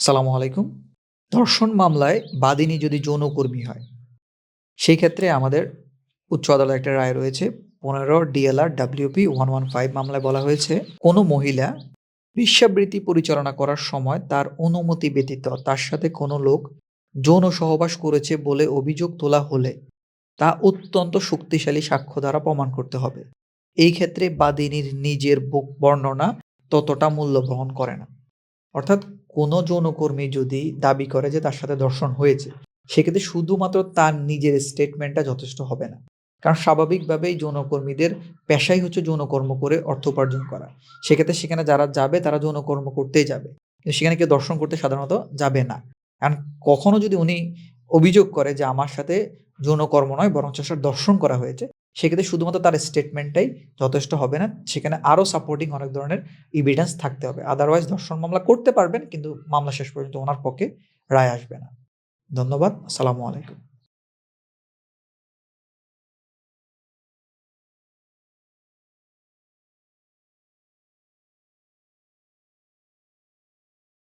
সালামু আলাইকুম। ধর্ষণ মামলায় বাদিনী যদি যৌনকর্মী হয় সেই ক্ষেত্রে আমাদের উচ্চ আদালতে একটা রায় রয়েছে। পনেরো DLR WP one one five মামলায় বলা হয়েছে, কোনো মহিলা বেশ্যাবৃত্তি পরিচালনা করার সময় তার অনুমতি ব্যতীত তার সাথে কোনো লোক যৌন সহবাস করেছে বলে অভিযোগ তোলা হলে তা অত্যন্ত শক্তিশালী সাক্ষ্য দ্বারা প্রমাণ করতে হবে। এই ক্ষেত্রে বাদিনীর নিজের বর্ণনা ততটা মূল্য বহন করে না। অর্থাৎ কোনো যৌনকর্মী যদি দাবি করে যে তার সাথে ধর্ষণ হয়েছে, সেক্ষেত্রে শুধুমাত্র তার নিজের স্টেটমেন্টটা যথেষ্ট হবে না। কারণ স্বাভাবিকভাবেই যৌনকর্মীদের পেশাই হচ্ছে যৌনকর্ম করে অর্থ উপার্জন করা। সেক্ষেত্রে সেখানে যারা যাবে, তারা যৌনকর্ম করতেই যাবে। কিন্তু সেখানে কেউ দর্শন করতে সাধারণত যাবে না। কারণ কখনো যদি উনি অভিযোগ করে যে আমার সাথে যৌনকর্ম নয় বরং দর্শন করা হয়েছে সেক্ষেত্রে শুধুমাত্র তার স্টেটমেন্টটাই যথেষ্ট হবে না। সেখানে আরও সাপোর্টিং অনেক ধরনের ইভিডেন্স থাকতে হবে। আদারওয়াইজ ধর্ষণ মামলা করতে পারবেন, কিন্তু মামলা শেষ পর্যন্ত ওনার পক্ষে রায় আসবে না। ধন্যবাদ। আসসালামু আলাইকুম।